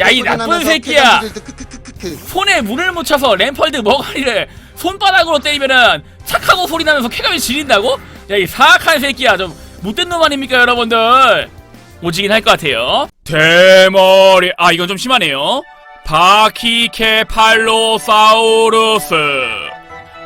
야, 이 나쁜 소리나면서 새끼야. 손에 물을 묻혀서 램펄드 머가리를 손바닥으로 때리면은 착하고 소리 나면서 쾌감이 지린다고? 야 이 사악한 새끼야. 좀 못된 놈 아닙니까 여러분들? 오지긴 할 것 같아요. 대머리. 아 이건 좀 심하네요. 바키케팔로사우루스.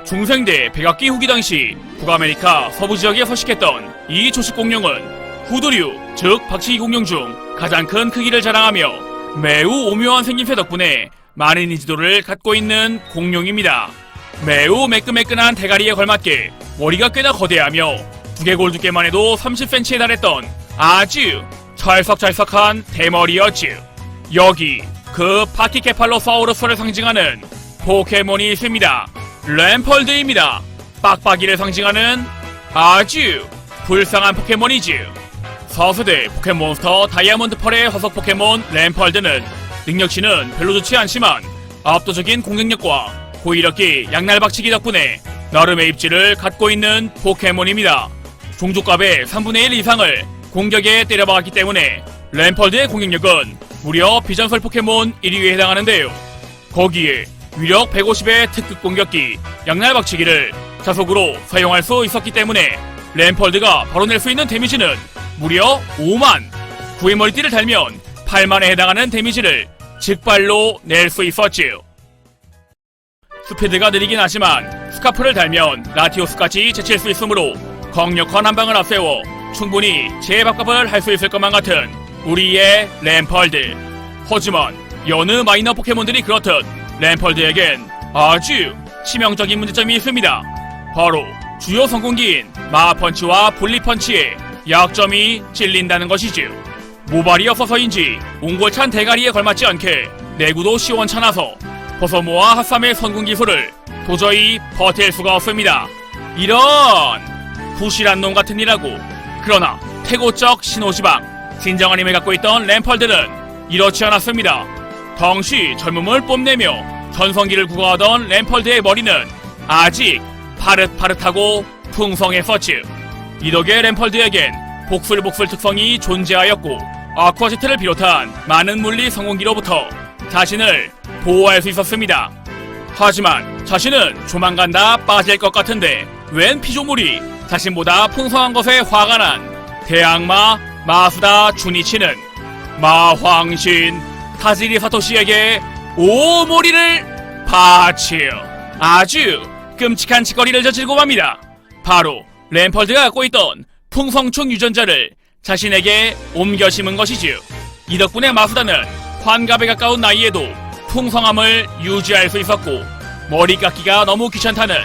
중생대 백악기 후기 당시 북아메리카 서부 지역에 서식했던 이 초식 공룡은 후두류 즉 박치기 공룡 중 가장 큰 크기를 자랑하며 매우 오묘한 생김새 덕분에 많은 인지도를 갖고 있는 공룡입니다. 매우 매끈매끈한 대가리에 걸맞게 머리가 꽤나 거대하며 두개골 두께만 해도 30cm에 달했던 아주 찰석찰석한 대머리였지. 여기 그 파티케팔로사우루스를 상징하는 포켓몬이 있습니다. 램펄드입니다. 빡빡이를 상징하는 아주 불쌍한 포켓몬이지. 서세대 포켓몬스터 다이아몬드 펄의 화석 포켓몬 램펄드는 능력치는 별로 좋지 않지만 압도적인 공격력과 고위력기 양날박치기 덕분에 나름의 입지를 갖고 있는 포켓몬입니다. 종족값의 3분의 1 이상을 공격에 때려박았기 때문에 램펄드의 공격력은 무려 비전설 포켓몬 1위에 해당하는데요. 거기에 위력 150의 특급 공격기 양날박치기를 자석으로 사용할 수 있었기 때문에 램펄드가 바로 낼 수 있는 데미지는 무려 5만 9의 머리띠를 달면 8만에 해당하는 데미지를 직발로 낼 수 있었지요. 스피드가 느리긴 하지만 스카프를 달면 라티오스까지 제칠 수 있으므로 강력한 한 방을 앞세워 충분히 제밥값을 할 수 있을 것만 같은 우리의 램펄드. 하지만 여느 마이너 포켓몬들이 그렇듯 램펄드에겐 아주 치명적인 문제점이 있습니다. 바로 주요 성공기인 마펀치와 분리펀치에 약점이 찔린다는 것이지요. 모발이 없어서인지 옹골찬 대가리에 걸맞지 않게 내구도 시원찮아서 버서모와 핫삼의 선군 기술을 도저히 버틸 수가 없습니다. 이런 부실한 놈 같은 이라고. 그러나 태고적 신호지방 진정한 힘을 갖고 있던 램펄드는 이렇지 않았습니다. 당시 젊음을 뽐내며 전성기를 구가하던 램펄드의 머리는 아직 파릇파릇하고 풍성했었지. 이 덕에 램펄드에겐 복슬복슬 특성이 존재하였고 아쿠아제트를 비롯한 많은 물리 성공기로부터 자신을 보호할 수 있었습니다. 하지만 자신은 조만간 다 빠질 것 같은데 웬 피조물이 자신보다 풍성한 것에 화가 난 대악마 마수다 주니치는 마황신 타지리 사토시에게 오모리를 바치어 아주 끔찍한 짓거리를 저지르고 맙니다. 바로 램펄드가 갖고 있던 풍성충 유전자를 자신에게 옮겨 심은 것이지요. 이 덕분에 마수다는 환갑에 가까운 나이에도 풍성함을 유지할 수 있었고 머리 깎기가 너무 귀찮다는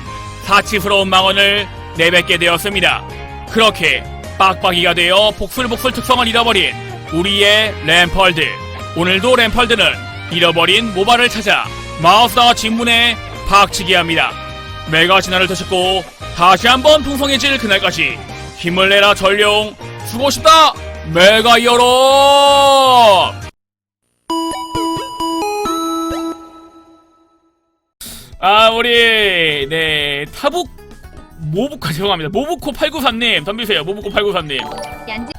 사치스러운 망언을 내뱉게 되었습니다. 그렇게 빡빡이가 되어 복슬복슬 특성을 잃어버린 우리의 램펄드. 오늘도 램펄드는 잃어버린 모발을 찾아 마우스와 진문에 박치기 합니다. 메가 진화를 되셨고 다시 한번 풍성해질 그날까지 힘을 내라 전룡 수고 싶다. 메가 이어로 아 우리 네 타북 모부카 죄송합니다. 모부코 893님 덤비세요. 모부코 893님. 얀지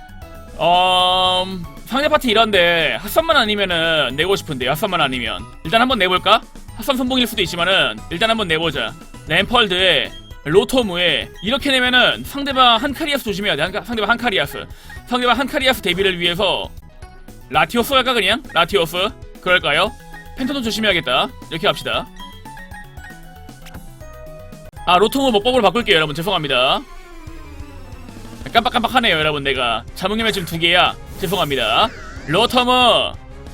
어 상대 파티 이런데 핫선만 아니면은 내고 싶은데 핫선만 아니면. 일단 한번 내볼까? 핫선 선봉일 수도 있지만은 일단 한번 내보자. 램펄드에 로토무에 이렇게 내면은 상대방 한카리아스 조심해야 돼. 한, 상대방 한카리아스. 상대방 한카리아스 데뷔를 위해서 라티오스 할까 그냥? 라티오스? 그럴까요? 펜터도 조심해야겠다. 이렇게 합시다. 아 로토무 먹법으로 바꿀게요 여러분. 죄송합니다. 깜빡깜빡하네요 여러분. 내가. 자몽님의 지금 두 개야. 죄송합니다. 로터머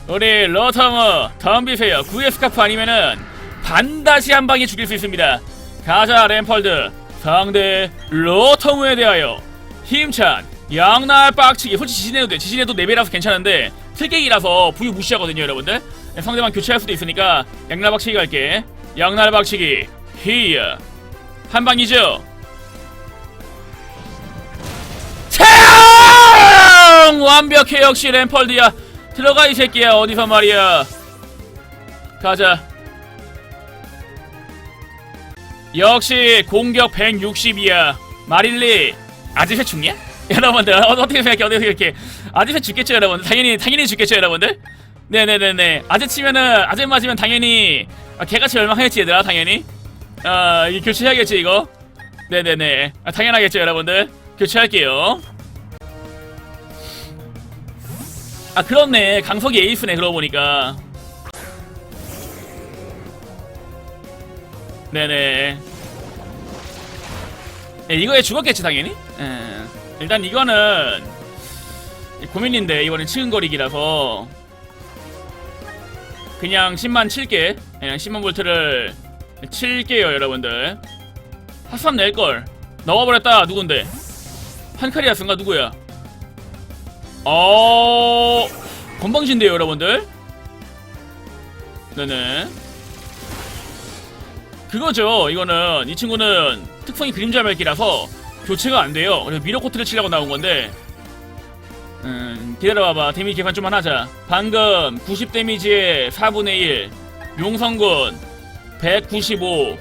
우리 로터머 덤비세요. 구의 스카프 아니면은 반드시 한 방에 죽일 수 있습니다 가자 램펄드. 상대 로터무에 대하여 힘찬 양날 빡치기. 솔직히 지진해도 돼. 지진해도 4배라서 괜찮은데 슬갱이라서 부유 무시하거든요 여러분들. 상대방 교체할 수도 있으니까 양날 박치기 갈게. 양날 박치기. 히야 한 방이죠? 태양! 완벽해 역시 램펄드야. 들어가 이 새끼야. 어디서 말이야? 가자 역시 공격 160이야 마릴리 아지세 죽냐? 여러분들 어, 어떻게 생각해 어떻게 생각해 아지세 죽겠죠 여러분들 당연히 당연히 죽겠죠 여러분들 네네네네. 아재 치면은 아재 맞으면 당연히 아, 개같이 열망하겠지 얘들아 당연히. 아 이거 교체해야겠지 이거. 네네네. 아, 당연하겠죠 여러분들. 교체할게요. 아 그렇네 강석이 에이스네 그러고 보니까. 네네. 네, 이거에 죽었겠지 당연히. 예. 일단 이거는 고민인데 이번엔 치근거리기라서 그냥 10만 칠게 그냥 10만 볼트를 칠게요 여러분들 핫삼 낼걸 넣어버렸다 누군데 한카리아스인가 누구야 어 건방진데요 여러분들 네네 그거죠 이거는 이 친구는 특성이 그림자 멸기라서 교체가 안 돼요 그래서 미러 코트를 치려고 나온 건데 음, 기다려봐봐. 데미지 계산 좀만 하자. 방금 90 데미지에 4분의 1. 용성군 195.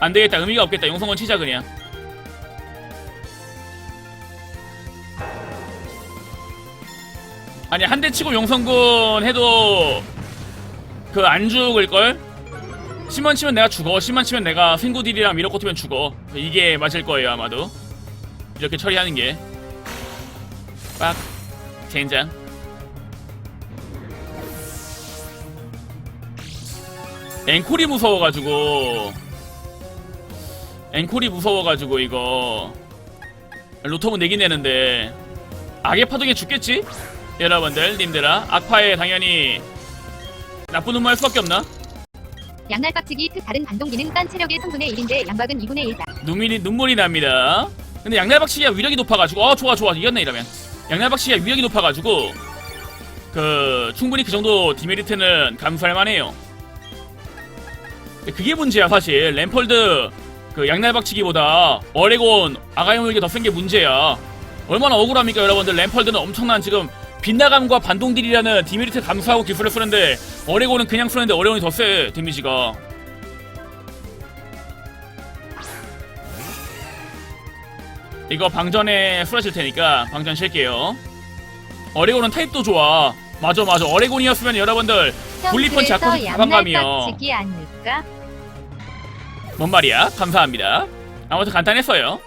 안 되겠다. 의미가 없겠다. 용성군 치자 그냥. 아니 한 대 치고 용성군 해도 그 안 죽을걸? 10만 치면 내가 죽어. 10만 치면 내가 생구딜이랑 미러코 트면 죽어. 이게 맞을 거예요 아마도. 이렇게 처리하는 게. 빡. 젠장. 앵콜이 무서워가지고. 앵콜이 무서워가지고 이거. 로토문 내긴 내는데. 악의 파동에 죽겠지? 여러분들 님들아. 악파에 당연히 나쁜 놈만 할 수밖에 없나? 양날 빡치기 특 다른 반동기는 딴 체력의 3분의 1인데 양박은 2분의 1다. 눈물이 눈물이 납니다. 근데 양날박치기가 위력이 높아가지고 어 좋아 좋아 이겼네 이러면 양날박치기가 위력이 높아가지고 그 충분히 그 정도 디메리트는 감수할 만해요. 그게 문제야 사실 램펄드 그 양날박치기보다 어레곤 아가이물기 더센 게 문제야. 얼마나 억울합니까 여러분들 램펄드는 엄청난 지금 빗나감과 반동딜이라는 디메리트 감수하고 기술을 쓰는데 어레곤은 그냥 쓰는데 어레곤이 더 세 데미지가 이거 방전에 쓰러질 테니까 방전 쉴게요. 어레곤은 타입도 좋아. 맞아 맞아. 어레곤이었으면 여러분들. 양날 빡치기 아닐까? 뭔 말이야? 감사합니다. 아무튼 간단했어요.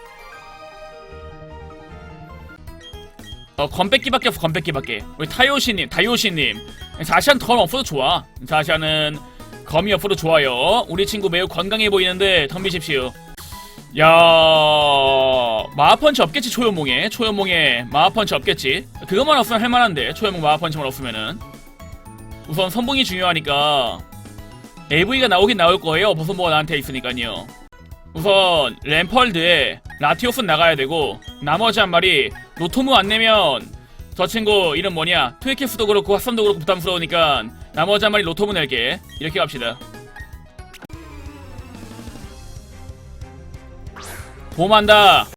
어, 건뺏기밖에 없어, 건뺏기밖에. 우리 타요시님, 다요시님. 자시안 덤 없어도 좋아. 자시안은 검이 없어도 좋아요. 우리 친구 매우 건강해 보이는데 덤비십시오. 야 마하펀치 없겠지 초연몽에 초연몽에 마하펀치 없겠지 그것만 없으면 할만한데 초연몽 마하펀치만 없으면은 우선 선봉이 중요하니까 AV가 나오긴 나올 거예요. 보선보가 나한테 있으니까요. 우선 램펄드에 라티오스 나가야 되고 나머지 한 마리 노토무 안 내면 저 친구 이름 뭐냐 트위키스도 그렇고 핫선도 그렇고 부담스러우니까 나머지 한 마리 노토무 낼게 이렇게 갑시다. 봄한다.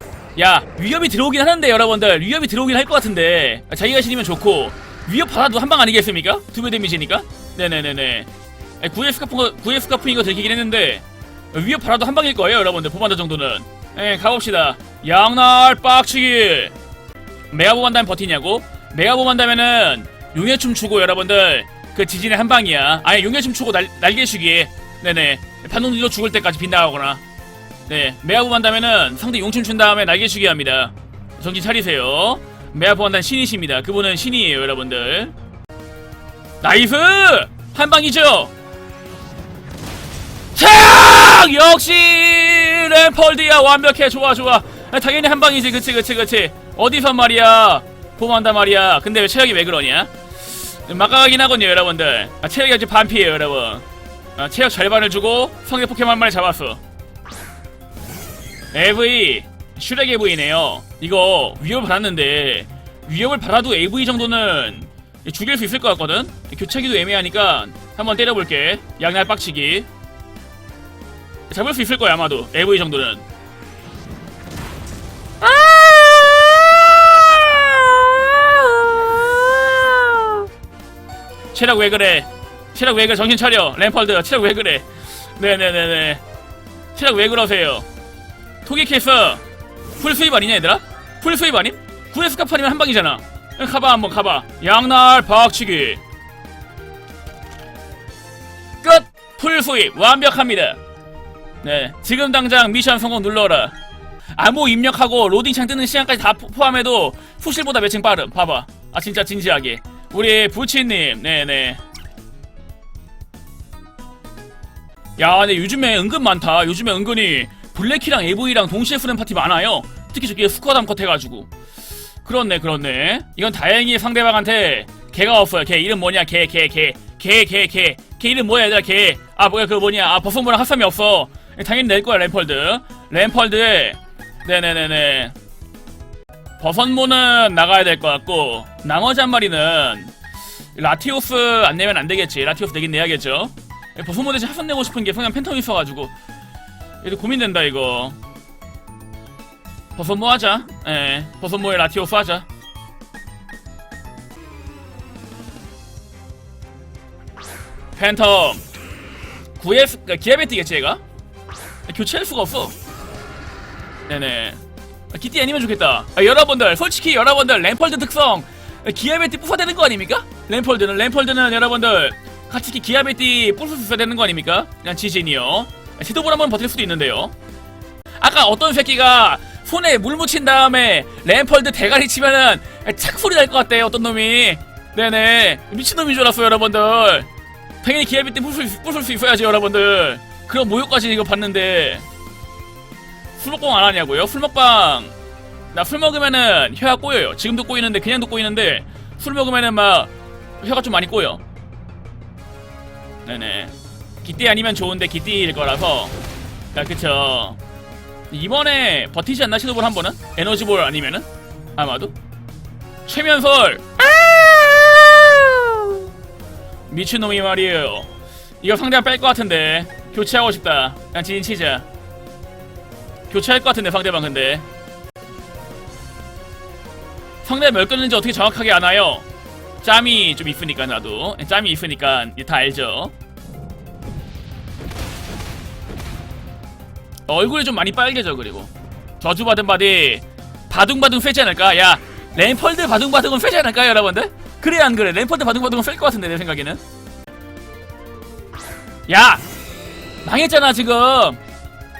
야 위협이 들어오긴 하는데 여러분들 위협이 들어오긴 할 것 같은데 자기가 싫으면 좋고 위협 받아도 한 방 아니겠습니까? 두배 데미지니까. 네네네네. 아니, 구의 스카프 구의 스카프 이거 들키긴 했는데 위협 받아도 한 방일 거예요 여러분들 봄한다 정도는. 예 가봅시다. 양날 빡치기. 메가봄 한다면 버티냐고? 메가봄 한다면은 용해춤 추고 여러분들 그 지진의 한 방이야. 아니 용해춤 추고 날 날개쉬기. 네네. 반동딜로 죽을 때까지 빗나가거나. 네, 메아부 한다면은 상대 용춤 춘 다음에 날개쉬기 합니다. 정신 차리세요. 메아부 한다는 신이십니다. 그분은 신이에요, 여러분들. 나이스! 한 방이죠? 차! 역시 램펄드야 완벽해. 좋아 좋아. 아, 당연히 한 방이지. 그치 그치 그치. 어디서 말이야? 봄한다 말이야. 근데 왜 체력이 왜 그러냐? 막강하긴 하군요 여러분들. 아, 체력이 아직 반피에요 여러분. 아, 체력 절반을 주고 성의 포켓몬 한 마리 잡았어. AV 슈렉 AV네요. 이거 위협을 받았는데 위협을 받아도 AV 정도는 죽일 수 있을 것 같거든. 교체기도 애매하니까 한번 때려볼게. 양날 빡치기. 잡을 수 있을 거야 아마도 AV 정도는. 체력 왜 그래? 체력 왜 그래? 정신 차려. 램펄드 체력 왜 그래? 네네네네. 체력 왜 그러세요? 토기 캐스 풀 수입 아니냐 얘들아? 풀 수입 아님? 구에스카프 아니면 한 방이잖아 가봐 한번 가봐 양날 박치기 끝 풀수입 완벽합니다 네 지금 당장 미션 성공 눌러라. 암호 입력하고 로딩창 뜨는 시간까지 다 포- 포함해도 후실보다 몇 층 빠름. 봐봐. 아 진짜 진지하게. 우리 부치님 네네. 야 근데 요즘에 은근 많다. 요즘에 은근히 블랙키랑 AV랑 동시에 쓰는 파티 많아요. 특히 저기 스쿼드 컷 해가지고. 그렇네 그렇네. 이건 다행히 상대방한테 걔가 없어요. 걔 이름 뭐냐? 걔걔걔걔걔걔걔 이름 뭐야 얘들아? 걔아 뭐야 그 뭐냐? 아 버섯 모랑 핫삼이 없어 당연히 낼 거야 램펄드. 램펄드에 네네네네. 버섯모는 나가야 될 것 같고 나머지 한 마리는 라티오스 안 내면 안 되겠지. 라티오스 내긴 내야겠죠. 버섯모 대신 핫삼 내고 싶은 게 그냥 팬텀 있어가지고. 이거 고민된다 이거. 버섯모 하자. 예 버섯모에 라티오스 하자. 팬텀. 구해 그러니까 기아베티겠지 얘가 교체할 수가 없어. 네네. 아, 기띠 아니면 좋겠다. 아, 여러분들 솔직히 여러분들 램펄드 특성. 기아베티 부숴되는 거 아닙니까? 램펄드는 램펄드는 여러분들 같이 기아베티 부술 수 있어야 되는 거 아닙니까? 그냥 지진이요. 시도볼 한번 버틸 수도 있는데요. 아까 어떤 새끼가 손에 물 묻힌 다음에 램펄드 대가리 치면은 착 소리 날 것 같대요 어떤 놈이. 네네. 미친놈인 줄 알았어요 여러분들. 당연히 부술, 수- 부술 수 있어야지 여러분들 그런 모욕까지 이거 봤는데 술 먹방 안 하냐고요? 술 먹방. 나 술 먹으면은 혀가 꼬여요. 지금도 꼬이는데 그냥도 꼬이는데 술 먹으면은 막 혀가 좀 많이 꼬여. 네네. 기띠 아니면 좋은데 기띠일 거라서. 야 그쵸. 이번에 버티지 않나 시도볼 한 번은? 에너지볼 아니면은? 아마도? 최면설! 미친놈이 말이에요. 이거 상대가 뺄 것 같은데 교체하고 싶다 그냥 지진 치자 교체할 것 같은데 상대방 근데 상대가 몇 끊는지 어떻게 정확하게 아나요? 짬이 좀 있으니까 나도 짬이 있으니까 다 알죠 얼굴이 좀 많이 빨개져 그리고 저주받은 바디 바둥바둥 쇠지 않을까? 야 램펄드 바둥바둥은 쇠지 않을까 여러분들? 그래 안 그래? 램펄드 바둥바둥은 셀것 같은데 내 생각에는 야 망했잖아 지금.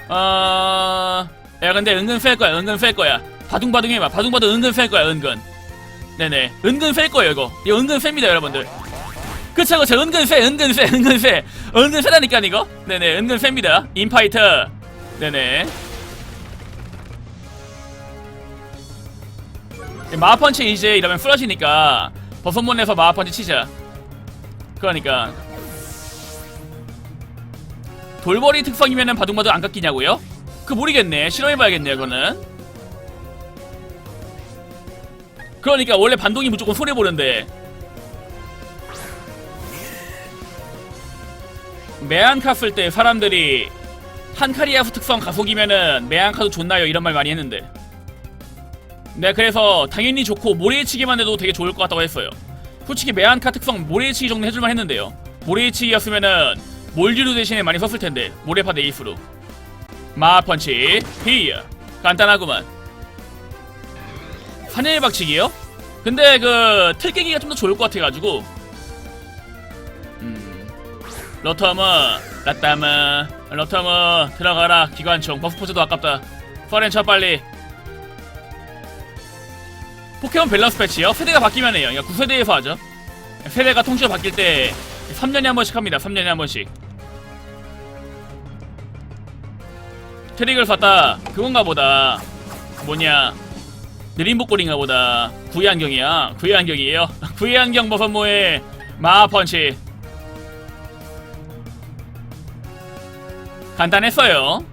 어... 야 근데 은근 셀 거야 은근 셀 거야. 바둥바둥 해봐. 바둥바둥 은근 셀 거야 은근. 네네. 은근 셀 거예요 이거. 이거 은근 셉니다 여러분들. 그쵸 그쵸. 은근 세 은근 세 은근 세. 은근 세다니까 이거? 네네. 은근 셉니다. 인파이터 네네. 마하펀치 이제 이러면 쓰러지니까 버섯몬에서 마하펀치 치자. 그러니까 돌벌이 특성이면은 바둥바둥 안 깎이냐고요? 그 모르겠네. 실험해봐야겠네요 그거는. 그러니까 원래 반동이 무조건 손해보는데. 메안카 쓸때 사람들이 한카리아스 특성 가속이면은 메안카도 좋나요? 이런 말 많이 했는데. 네 그래서 당연히 좋고 모래치기만 해도 되게 좋을 것 같다고 했어요. 솔직히 메안카 특성 모래치기 정도 해줄만 했는데요. 모래치기였으면은 몰디루 대신에 많이 썼을 텐데 모래파 네이스로. 마펀치 히어. 간단하구만. 하늘 박치기요? 근데 그 틀깨기가 좀 더 좋을 것 같아가지고. 음. 러터머 라따머 러터머 들어가라. 기관총 버스포즈도 아깝다. 퍼렌 쳐 빨리. 포켓몬 밸런스 패치요? 세대가 바뀌면 해요. 그러니까 9세대에서 하죠. 세대가 통째로 바뀔 때 3년에 한 번씩 합니다. 3년에 한 번씩 트릭을 샀다. 그건가 보다. 뭐냐? 느린 복골인가 보다. 구의 안경이야. 구의 안경이에요. 구의 안경 버섯모의 마하펀치. 간단했어요.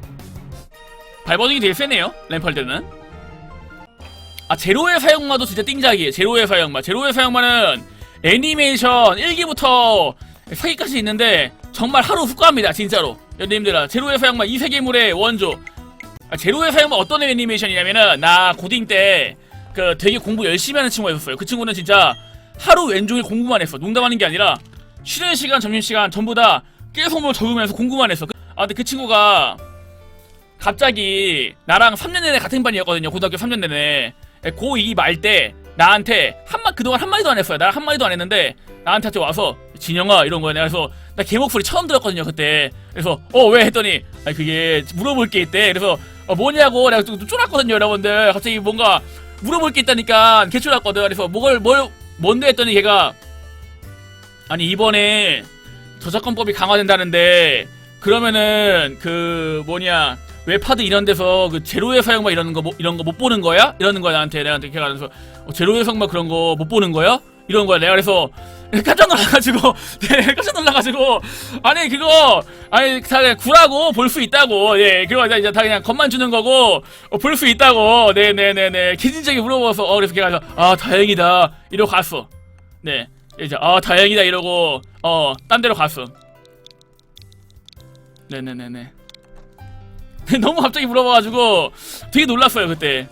발버둥이 되게 세네요 램펄드는. 아 제로의 사용마도 진짜 띵작이에요. 제로의 사용마. 제로의 사용마는 애니메이션 1기부터 4기까지 있는데 정말 하루 훅 갑니다 진짜로 여러분들아 제로의 사용마 이 세계물의 원조. 아, 제로의 사용마 어떤 애니메이션이냐면은 나 고딩 때 그 되게 공부 열심히 하는 친구가 있었어요. 그 친구는 진짜 하루 왼종일 공부만 했어. 농담하는 게 아니라 쉬는 시간 점심시간 전부 다 깨소모 적으면서 공부만 했어. 아 근데 그 친구가 갑자기 나랑 3년 내내 같은 반이었거든요. 고등학교 3년 내내. 고2 말 때 나한테 한마 그동안 한 마디도 안 했어요. 나한 마디도 안 했는데 나한테 와서 진영아 이런 거야. 내가 그래서 나걔 목소리 처음 들었거든요 그때. 그래서 어 왜 했더니 아니 그게 물어볼 게 있대. 그래서 어, 뭐냐고 내가 좀 쫄았거든요 여러분들. 갑자기 뭔가 물어볼 게 있다니까 개쫄았거든. 그래서 뭐를 뭘 뭔데 했더니 걔가 아니 이번에 저작권법이 강화된다는데 그러면은 그 뭐냐 웹하드 이런 데서 그 제로의 사용 막 이런 거 뭐- 이런 거 못 보는 거야? 이러는 거야 나한테 내가 걔가 그래서 어, 제로의 사용 막 그런 거 못 보는 거야? 이런 거야 내가 그래서 깜짝 놀라가지고 네 깜짝 놀라가지고 아니 그거 아니 다 구라고 볼 수 있다고 예 그거 이제 다 그냥 겁만 주는 거고 어, 볼 수 있다고 네네네네 개진적이 물어봐서 어 그래서 걔가 아 다행이다 이러고 갔어. 네 이제 아 다행이다 이러고 어 딴 데로 갔어. 네네네네. 너무 갑자기 물어봐가지고 되게 놀랐어요 그때.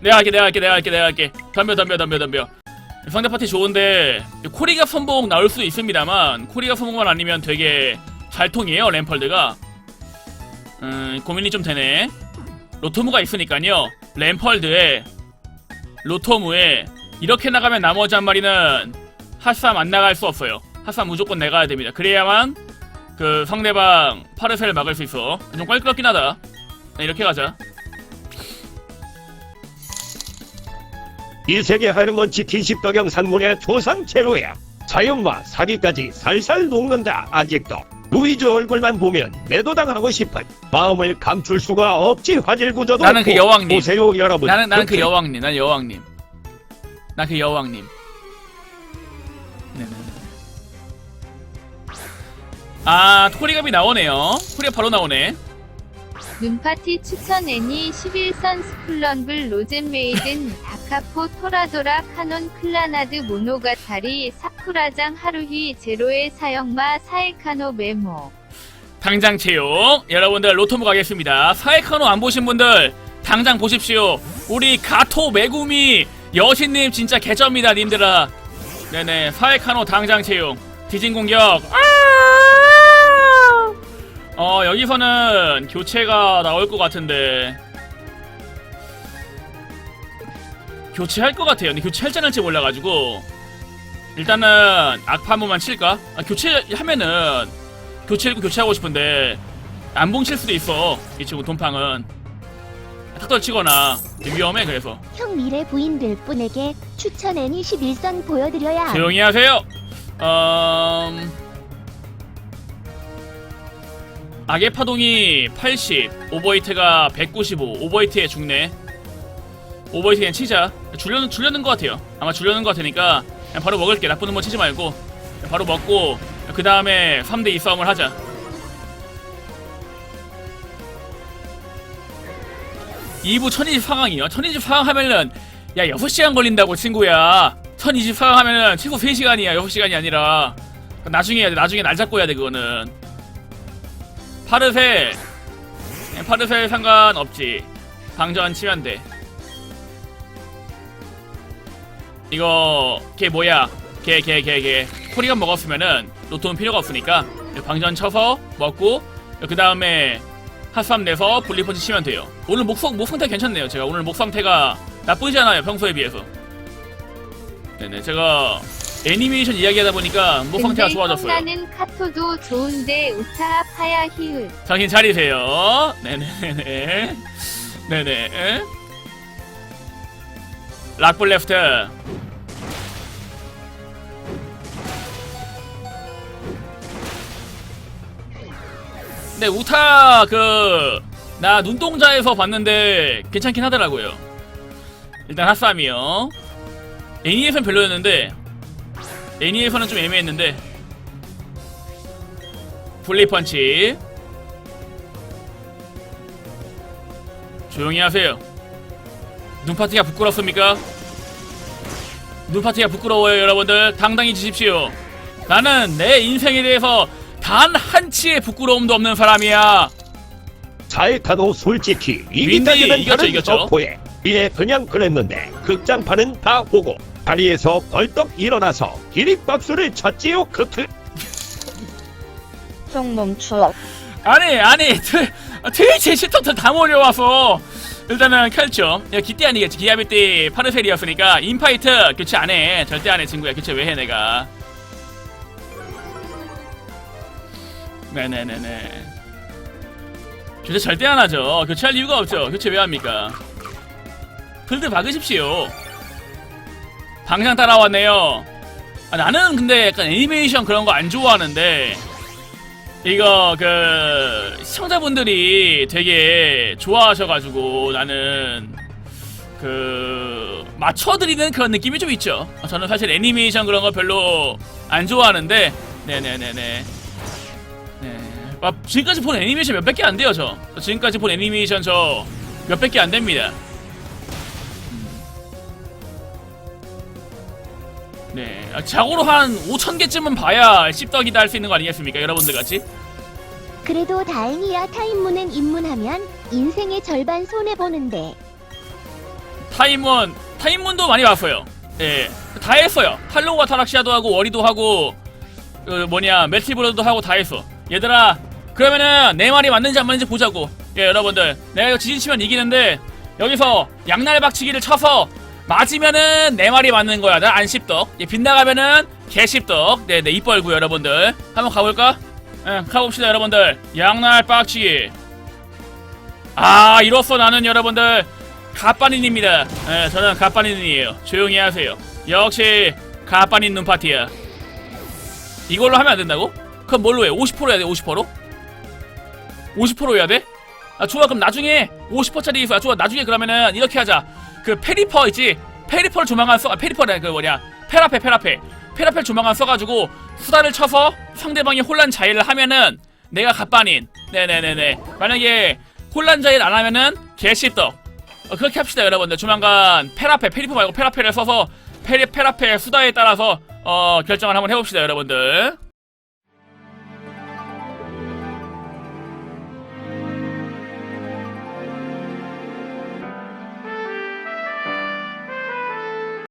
내가 할게 내가 할게 내가 할게 내가 할게. 덤벼 덤벼 덤벼 덤벼 상대 파티 좋은데 코리가 선봉 나올 수도 있습니다만 코리가 선봉만 아니면 되게 잘 통해요 램펄드가. 음 고민이 좀 되네. 로토무가 있으니까요. 램펄드에 로토무에 이렇게 나가면 나머지 한 마리는 핫삼 안 나갈 수 없어요. 핫삼 무조건 내가야 됩니다. 그래야만 그 상대방 파르셀을 막을 수 있어. 좀 껄끄럽긴 하다. 네, 이렇게 가자 이 세계 하는 건 지킨 십덕영 산문의 조상 제로야. 사형과 사기까지 살살 녹는다 아직도. 루이즈 얼굴만 보면 매도당하고 싶은 마음을 감출 수가 없지 화질 구조도 나는 그. 여왕님. 보세요 여러분. 나는 나는 그 그 여왕님 난 여왕님 나 그 여왕님 네네 아 토리갑이 나오네요 토리가 바로 나오네 눈파티 추천 애니 11선 스플런블 로젠메이든 다카포 토라도라 카논 클라나드 모노가타리 사쿠라장 하루히 제로의 사형마 사에카노 메모. 당장 채용. 여러분들 로토무 가겠습니다. 사이카노 안 보신 분들 당장 보십시오. 우리 가토 메구미 여신님 진짜 개점이다 님들아. 네네 사이카노 당장 채용. 디진 공격. 아! 어 여기서는 교체가 나올 것 같은데. 교체할 것 같아요. 근데 교체할지 안 할지 몰라가지고. 일단은 악파 한 번만 칠까? 아, 교체하면은 교체 읽고 교체하고 싶은데 안 봉 칠 수도 있어 이 친구 돈팡은. 탁덜 치거나. 위험해 그래서. 형 미래 부인 될 분에게 추천 애니 11선 보여드려야 함. 조용히 하세요. 음... 악의 파동이 80 오버히트가 195 오버히트에 죽네. 오버히트 그냥 치자. 줄려는, 줄려는 것 같아요. 아마 줄려는 것 같으니까 그냥 바로 먹을게. 나쁜 놈은 치지 말고 바로 먹고 그 다음에 3대2 싸움을 하자. 2부 1020 상황이요. 1020 상황 하면은 야 6시간 걸린다고 친구야. 1020 상황 하면은 최소 3시간이야. 6시간이 아니라. 나중에 해야 돼. 나중에 날 잡고 해야 돼 그거는 파르세. 예, 파르세 상관없지. 방전 치면 돼 이거 걔 뭐야? 걔 걔 걔걔. 코리가 먹었으면은 로또는 필요가 없으니까 방전 쳐서 먹고 그 다음에 핫삼 내서 분리펀치 치면 돼요. 오늘 목, 상- 목 상태 괜찮네요 제가. 오늘 목 상태가 나쁘지 않아요 평소에 비해서. 네네 제가 애니메이션 이야기하다 보니까 목 상태가 근데 좋아졌어요 나는 카토도 좋은데 우타하 파야 히읗 정신 차리세요. 네네네. 네네. 락블 레프트. 네, 우타 그 나 눈동자에서 봤는데 괜찮긴 하더라고요. 일단 핫삼이요. 애니에선 별로였는데 애니에서는 좀 애매했는데 플리펀치 조용히 하세요. 눈파티가 부끄럽습니까? 눈파티가 부끄러워요, 여러분들. 당당히 지십시오. 나는 내 인생에 대해서 단 한치의 부끄러움도 없는 사람이야. 사이카도 솔직히 윈디 이기다기는 이겼죠, 다른 이겼죠. 서포에 이에 그냥 그랬는데 극장판은 다 보고 다리에서 벌떡 일어나서 기립박수를 쳤지요 크크 좀 멈추라. 아니, 아니, 트, 트위치 시청자 다 몰려와서. 일단은 펼쳐 야 기대 아니겠지. 기아비 때 파르셀이었으니까 인파이트 교체 안해 절대 안해 친구야. 교체 왜 해 내가? 네네네네. 교체 절대 안 하죠. 교체할 이유가 없죠. 교체 왜 합니까? 필드 박으십시오 방향 따라왔네요 아, 나는 근데 약간 애니메이션 그런 거 안 좋아하는데 이거 그 시청자분들이 되게 좋아하셔가지고 나는 그 맞춰드리는 그런 느낌이 좀 있죠. 저는 사실 애니메이션 그런 거 별로 안 좋아하는데 네네네네. 네. 아, 지금까지 본 애니메이션 몇백 개 안 돼요 저. 저 지금까지 본 애니메이션 저 몇백 개 안 됩니다. 네, 아, 자고로 한 5천 개쯤은 봐야 씹덕이다 할 수 있는 거 아니겠습니까, 여러분들 같이? 그래도 다행이야 타임문은 입문하면 인생의 절반 손해 보는데 타임문, 타임문도 많이 봤어요. 예, 다 했어요. 탈로우와 타락시아도 하고 워리도 하고 그 뭐냐 메티브로도 하고 다 했어. 얘들아, 그러면은 내 말이 맞는지 안 맞는지 보자고. 예, 여러분들, 내가 이거 지지치면 이기는데 여기서 양날 박치기를 쳐서 맞으면은 내 말이 맞는 거야. 난안 씹덕. 예, 빗나가면은 개씹덕. 네, 네, 입 벌고요, 여러분들. 한번 가볼까? 예, 가봅시다, 여러분들. 양날박치기. 아, 이로써 나는 여러분들 가빠닌입니다. 예, 저는 가빠닌이에요. 조용히 하세요. 역시 가빠닌 눈파티야. 이걸로 하면 안 된다고? 그럼 뭘로 해? 50% 해야 돼? 50%로? 50% 해야 돼? 아 좋아 그럼 나중에 50%짜리 있어. 아, 좋아 나중에 그러면은 이렇게 하자. 그 페리퍼 있지? 페리퍼를 조만간 써. 아 페리퍼래 그 뭐냐? 페라페 페라페. 페라페 조만간 써가지고 수다를 쳐서 상대방이 혼란 자해를 하면은 내가 갑반인. 네네네네. 만약에 혼란 자해를 안 하면은 개씹떡. 어, 그렇게 합시다 여러분들. 조만간 페라페 페리퍼 말고 페라페를 써서 페리 페라페 수다에 따라서 어 결정을 한번 해봅시다 여러분들.